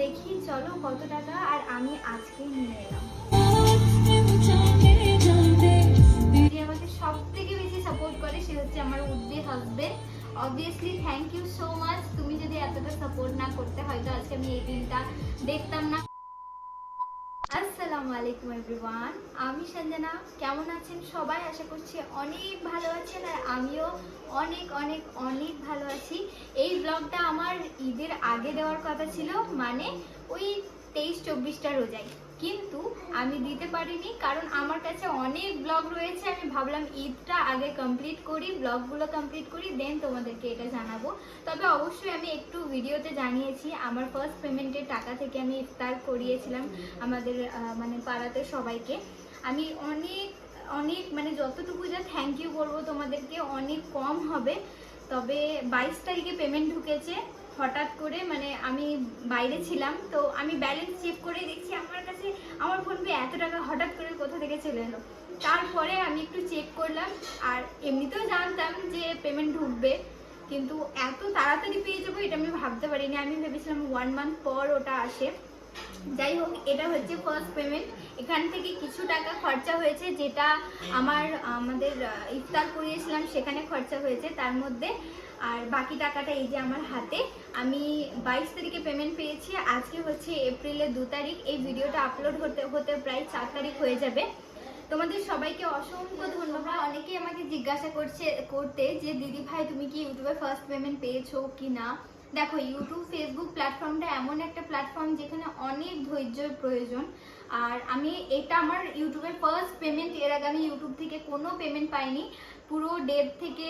দেখি, চলো কত টাকা আর আমি আজকে নিয়ে এলাম। সব থেকে বেশি সাপোর্ট করে, সে হচ্ছে আমার obviously thank you so much তুমি যদি এতটা সাপোর্ট না করতে, হয়তো আজকে আমি এই দিনটা দেখতাম না। আসসালামু আলাইকুম এভরিওয়ান, আমি সঞ্জনা। কেমন আছেন সবাই? আশা করছি অনেক ভালো আছেন আর আমিও অনেক অনেক অনেক ভালো আছি। এই ব্লগটা আমার ঈদের আগে দেওয়ার কথা ছিল মানে ওই তেইশ চব্বিশটা রোজাই কিন্তু আমি দিতে পারিনি কারণ আমার কাছে অনেক ব্লগ রয়েছে। আমি ভাবলাম ঈদটা আগে কমপ্লিট করি, ব্লগগুলো কমপ্লিট করি দেন তোমাদেরকে এটা জানাব। তবে অবশ্যই আমি একটু ভিডিওতে জানিয়েছি, আমার ফার্স্ট পেমেন্টের টাকা থেকে আমি ইফতার করিয়েছিলাম আমাদের মানে পাড়াতে সবাইকে। আমি অনেক অনেক মানে যতটুকু যা থ্যাংক ইউ করব তোমাদেরকে, অনেক কম হবে। তবে বাইশ তারিখে পেমেন্ট ঢুকেছে। হঠাৎ করে মানে আমি বাইরে ছিলাম, তো আমি ব্যালেন্স চেক করে দেখছি আমার কাছে আমার ফোন পে এত টাকা হঠাৎ করে কোথা থেকে চলে এলো। তারপরে আমি একটু চেক করলাম আর এমনিতেও জানতাম যে পেমেন্ট ঢুকবে, কিন্তু এত তাড়াতাড়ি পেয়ে যাব এটা আমি ভাবতে পারিনি। আমি ভেবেছিলাম ওয়ান মান্থ পর ওটা আসে। যাই হোক, এটা হচ্ছে ফার্স্ট পেমেন্ট এখান থেকে কিছু টাকা খরচা হয়েছে যেটা আমার, আমাদের ইফতার করিয়েছিলাম, সেখানে খরচা হয়েছে তার মধ্যে। আর বাকি টাকাটা এই যে আমার হাতে। আমি বাইশ তারিখে পেমেন্ট পেয়েছি, আজকে হচ্ছে এপ্রিলের দু তারিখ। এই ভিডিওটা আপলোড হতে হতে প্রায় চার তারিখ হয়ে যাবে। তোমাদের সবাইকে অসংখ্য ধন্যবাদ। অনেকেই আমাকে জিজ্ঞাসা করছে, করতে যে, দিদি ভাই, তুমি কি ইউটিউবে ফার্স্ট পেমেন্ট পেয়েছ কি না দেখো ইউটিউব ফেসবুক প্ল্যাটফর্মটা এমন একটা প্ল্যাটফর্ম যেখানে অনেক ধৈর্যের প্রয়োজন। আর আমি এটা আমার ইউটিউবের ফার্স্ট পেমেন্ট এর আগে আমি ইউটিউব থেকে কোনো পেমেন্ট পাইনি। পুরো দেড় থেকে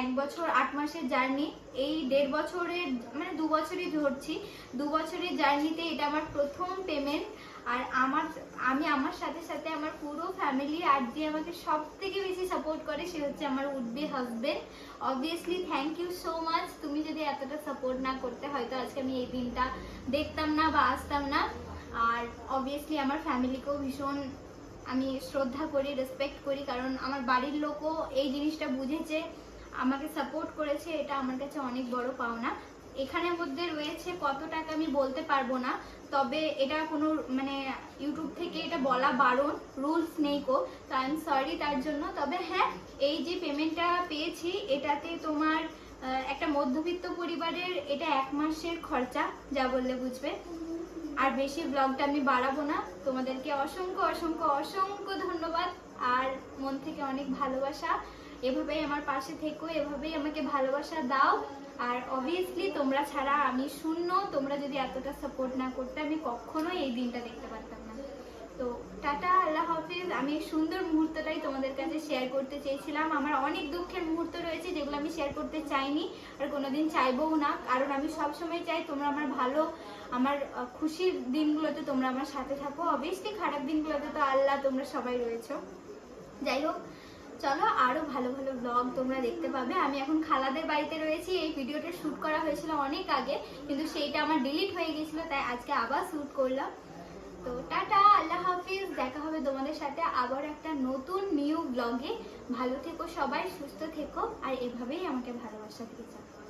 এক বছর, আট মাসের জার্নি এই দেড় বছরের মানে দু বছরই ধরছি। দু বছরের জার্নিতে এটা আমার প্রথম পেমেন্ট আর আমার, আমি আমার সাথে সাথে আমার পুরো ফ্যামিলি আর যে আমাকে সব থেকে বেশি সাপোর্ট করে, সে হচ্ছে আমার would be husband obviously thank you so much তুমি যদি এতটা সাপোর্ট না করতে, হয়তো আজকে আমি এই দিনটা দেখতাম না বা আসতাম না। আর অবভিয়াসলি আমার ফ্যামিলিকেও ভীষণ আমি শ্রদ্ধা করি রেসপেক্ট করি, কারণ আমার বাড়ির লোকও এই জিনিসটা বুঝেছে, আমাকে সাপোর্ট করেছে, এটা আমার কাছে অনেক বড় পাওনা। এখানের মধ্যে রয়েছে কত টাকা আমি বলতে পারব না, তবে এটা কোনো মানে ইউটিউব থেকে এটা বলা বারণ রুলস নেই কো, তো আই এম সরি তার জন্য। তবে হ্যাঁ এই যে পেমেন্টটা পেয়েছি, এটাতে তোমার একটা মধ্যবিত্ত পরিবারের এটা এক মাসের খরচা, যা বললে বুঝবে। আর বেশি ব্লগটা আমি বাড়াবো না। তোমাদেরকে অসংখ্য অসংখ্য অসংখ্য ধন্যবাদ। আর মন থেকে অনেক ভালোবাসা। এভাবেই আমার পাশে থেকো, এভাবেই আমাকে ভালোবাসা দাও। আর অবভিয়াসলি তোমরা ছাড়া আমি শূন্য। তোমরা যদি এতটা সাপোর্ট না করতে, আমি কখনোই এই দিনটা দেখতে পারতাম না। তো টাটা, আল্লাহ হাফিজ। আমি সুন্দর মুহূর্তটাই তোমাদের কাছে শেয়ার করতে চেয়েছিলাম। আমার অনেক দুঃখের মুহূর্ত রয়েছে যেগুলো আমি শেয়ার করতে চাইনি আর কোনোদিন চাইবও না। কারণ আমি সবসময় চাই তোমরা আমার ভালো, আমার খুশির দিনগুলোতে তোমরা আমার সাথে থাকো। অবভিয়াসলি খারাপ দিনগুলোতে তো আল্লাহ তোমরা সবাই রয়েছো। যাই হোক, চলো আরও ভালো ভালো ব্লগ তোমরা দেখতে পাবে। আমি এখন খালাদের বাড়িতে রয়েছি। এই ভিডিওটা শুট করা হয়েছিল অনেক আগে, কিন্তু সেইটা আমার ডিলিট হয়ে গেছিল, তাই আজকে আবার শ্যুট করলাম। তো টাটা। দেখা হবে তোমাদের সাথে আবার একটা নতুন নিউ ব্লগে ভালো থেকো সবাই, সুস্থ থেকো, আর এভাবেই আমাকে ভালোবাসা দিয়ে যাও